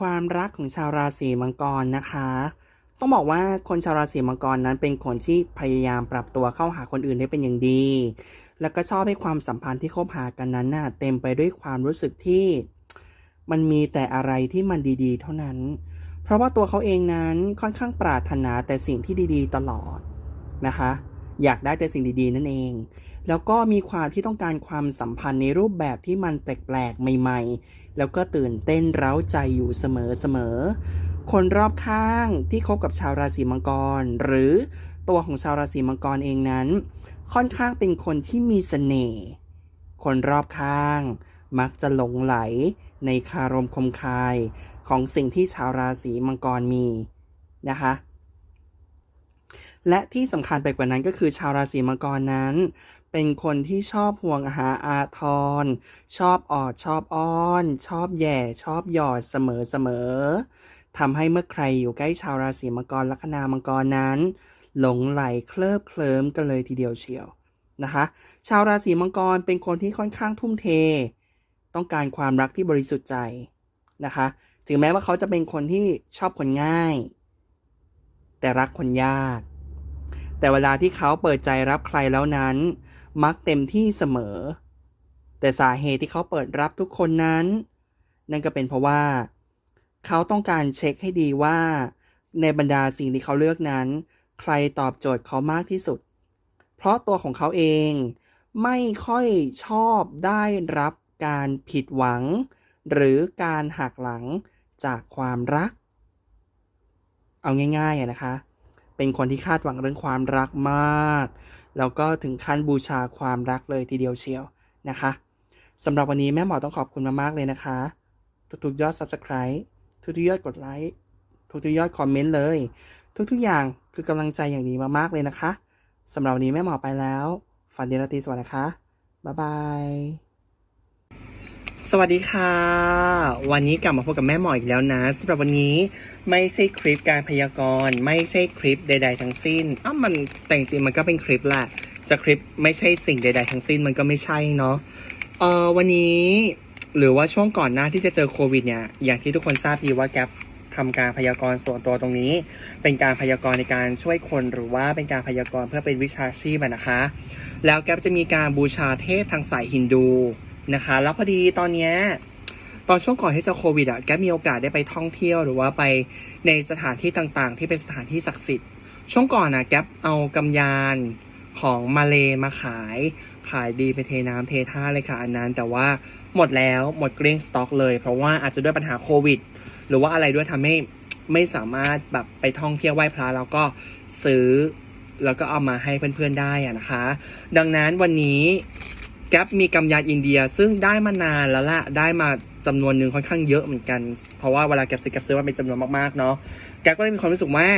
ความรักของชาวราศีมังกรนะคะ ต้องบอกว่าคนชาวราศีมังกรนั้นเป็นคนที่พยายามปรับตัวเข้าหาคนอื่นได้เป็นอย่างดี แล้วก็ชอบให้ความสัมพันธ์ที่คบหากันนั้นน่ะเต็มไปด้วยความรู้สึกที่มันมีแต่อะไรที่มันดีๆ เท่านั้น เพราะว่าตัวเขาเองนั้นค่อนข้างปรารถนาแต่สิ่งที่ดีๆ ตลอดนะคะ อยากได้แต่สิ่งดีๆ นั่นเอง แล้วก็มีความที่ต้องการความสัมพันธ์ในรูปแบบที่มันแปลกๆ ใหม่ๆ แล้วก็ตื่นเต้นเร้าใจอยู่เสมอๆ คนรอบข้างที่คบกับชาวราศีมังกร หรือตัวของชาวราศีมังกรเองนั้น ค่อนข้างเป็นคนที่มีเสน่ห์ คนรอบข้าง มักจะหลงไหลในคารมคมคายของสิ่งที่ชาวราศีมังกรมีนะคะ และที่สำคัญไปกว่านั้นก็คือชาวราศีมังกรนั้น เป็นคนที่ชอบห่วงหาอาทร ชอบออดชอบอ้อน ชอบแย่ชอบหยอดเสมอเสมอทำให้เมื่อใครอยู่ใกล้ชาวราศีมังกรลัคนามังกรนั้น หลงไหลเคลิบเคลิ้มกันเลยทีเดียวเชียวนะคะ ชาวราศีมังกรเป็นคนที่ค่อนข้างทุ่มเท ต้องการความรักที่บริสุทธิ์ใจนะคะ ถึงแม้ว่าเขาจะเป็นคนที่ชอบคนง่าย แต่รักคนยาก แต่เวลาที่เขาเปิดใจรับใครแล้วนั้น มักเต็มที่เสมอ แต่สาเหตุที่เขาเปิดรับทุกคนนั้น นั่นก็เป็นเพราะว่า เขาต้องการเช็คให้ดีว่า ในบรรดาสิ่งที่เขาเลือกนั้น ใครตอบโจทย์เขามากที่สุด เพราะตัวของเขาเองไม่ค่อยชอบได้รับการผิดหวัง หรือการหักหลังจากความรัก เอาง่ายๆนะคะ เป็นคนที่คาดหวังเรื่องความรักมาก แล้วก็ถึงขั้นบูชาความรักเลยทีเดียวเชียวนะคะสำหรับวันนี้แม่หมอต้องขอบคุณมากๆเลยนะคะ ทุกๆยอด Subscribe ทุกๆยอดกดไลค์ทุกๆยอดคอมเมนต์เลย ทุกๆอย่างคือกำลังใจอย่างดีมากๆเลยนะคะสำหรับวันนี้แม่หมอไปแล้ว ฝันดีราตรีสวัสดิ์นะคะบ๊ายบาย สวัสดีค่ะ วันนี้กลับมาพบกับแม่หมออีกแล้วนะสำหรับวันนี้ไม่ใช่คลิปการพยากรณ์ ไม่ใช่คลิปใด ๆ ทั้งสิ้นอ้าวมันแต่จริงมันก็เป็นคลิปแหละจะคลิปไม่ใช่สิ่งใด ๆ ทั้งสิ้นมันก็ไม่ใช่เนาะเออวันนี้หรือว่าช่วงก่อนหน้าที่จะเจอโควิดเนี่ยอย่างที่ทุกคนทราบดีว่าแกปทำการพยากรณ์ส่วนตัวตรงนี้ เป็นการพยากรณ์ในการช่วยคนหรือว่าเป็นการพยากรณ์เพื่อเป็นวิชาชีพนะคะ แล้วแกปจะมีการบูชาเทพทางสายฮินดู นะคะ แล้วพอดีตอนเนี้ยตอนช่วงก่อนที่จะโควิดอะแกมีโอกาสได้ไปท่องเที่ยวหรือว่าไปในสถานที่ต่างๆ ที่เป็นสถานที่ศักดิ์สิทธิ์ ช่วงก่อนนะแกเอากำยานของมาเลมาขายขายดีไปเทน้ำเทท่าเลยค่ะอันนั้น แต่ว่าหมดแล้วหมดเกลี้ยงสต็อกเลย เพราะว่าอาจจะด้วยปัญหาโควิด หรือว่าอะไรด้วยทำให้ไม่สามารถแบบไปท่องเที่ยวไหว้พระแล้วก็ซื้อแล้วก็เอามาให้เพื่อนๆได้อะนะคะ ดังนั้นวันนี้ แก๊ปมีกำยานอินเดียซึ่งได้มานานแล้วล่ะได้มาจำนวนหนึ่งค่อนข้างเยอะเหมือนกัน เพราะว่าเวลาแก๊ปซื้อแก๊ปซื้อมาเป็นจำนวนมากๆเนาะแก๊ปก็เลยมีความรู้สึกว่า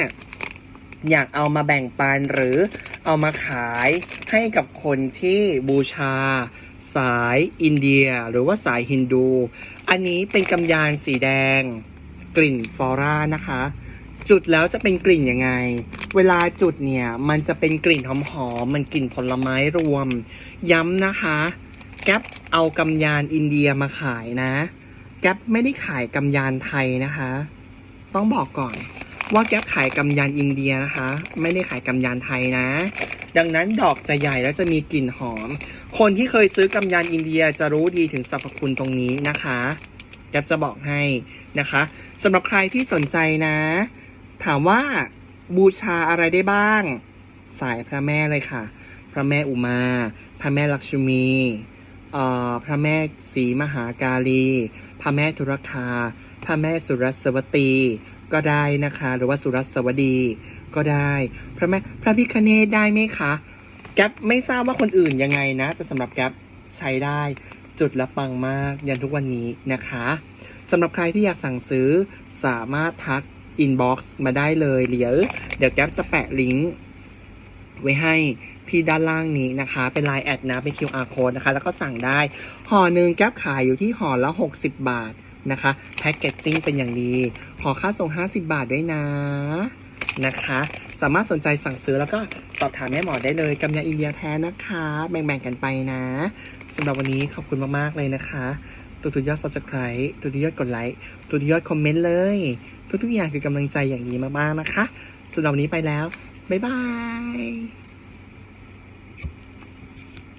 อยากเอามาแบ่งปันหรือเอามาขายให้กับคนที่บูชา สายอินเดีย หรือว่าสายฮินดู อันนี้เป็นกำยานสีแดง กลิ่นฟลอร่านะคะ จุดแล้วจะเป็นกลิ่นยังไง เวลาจุดเนี่ยมันจะเป็นกลิ่นหอมๆมันกลิ่นผลไม้รวม ย้ำนะคะแก๊ปเอากำยานอินเดียมาขายนะ แก๊ปไม่ได้ขายกำยานไทยนะคะ ต้องบอกก่อนว่าแก๊ปขายกำยานอินเดียนะคะ ไม่ได้ขายกำยานไทยนะ ดังนั้นดอกจะใหญ่แล้วจะมีกลิ่นหอม คนที่เคยซื้อกำยานอินเดียจะรู้ดีถึงสรรพคุณตรงนี้นะคะแก๊ปจะบอกให้นะคะสำหรับใครที่สนใจนะ ถามว่าบูชาอะไรได้บ้าง สายพระแม่เลยค่ะ พระแม่อุมา พระแม่ลักษมีเอ่อพระแม่ศรีมหากาลี พระแม่ธุรคา พระแม่สุรสวตี ก็ได้นะคะ หรือว่าสุรสวดี ก็ได้ พระแม่พระพิคเนตได้ไหมคะ แก๊ปไม่ทราบว่าคนอื่นยังไงนะ แต่สำหรับแก๊ปใช้ได้ จุดละปังมากยันทุกวันนี้นะคะสำหรับใครที่อยากสั่งซื้อสามารถทัก อินบ็อกซ์มาได้เลยเดี๋ยวเดี๋ยวแก๊ปจะแปะลิงก์ไว้ให้ที่ด้านล่างนี้นะคะ เป็น Line แอดนะ เป็น QR code นะคะ แล้วก็สั่งได้ห่อหนึ่งแก๊ปขายอยู่ที่ห่อละ 60 บาทนะคะแพ็กเกจจิ้งเป็นอย่างดีขอค่าส่ง 50 บาทด้วยนะนะคะ สามารถสนใจสั่งซื้อแล้วก็สอบถามแม่หมอได้เลยกำยาอินเดียแท้นะคะ แบ่งๆกันไปนะสำหรับวันนี้ขอบคุณมากๆเลยนะคะทุกๆยอด subscribe ทุกๆยอดกดไลค์ทุกๆยอดคอมเมนต์เลย ทุกๆอย่างคือกำลังใจอย่างนี้มากๆนะคะสำหรับวันนี้ไปแล้ว บ๊ายบาย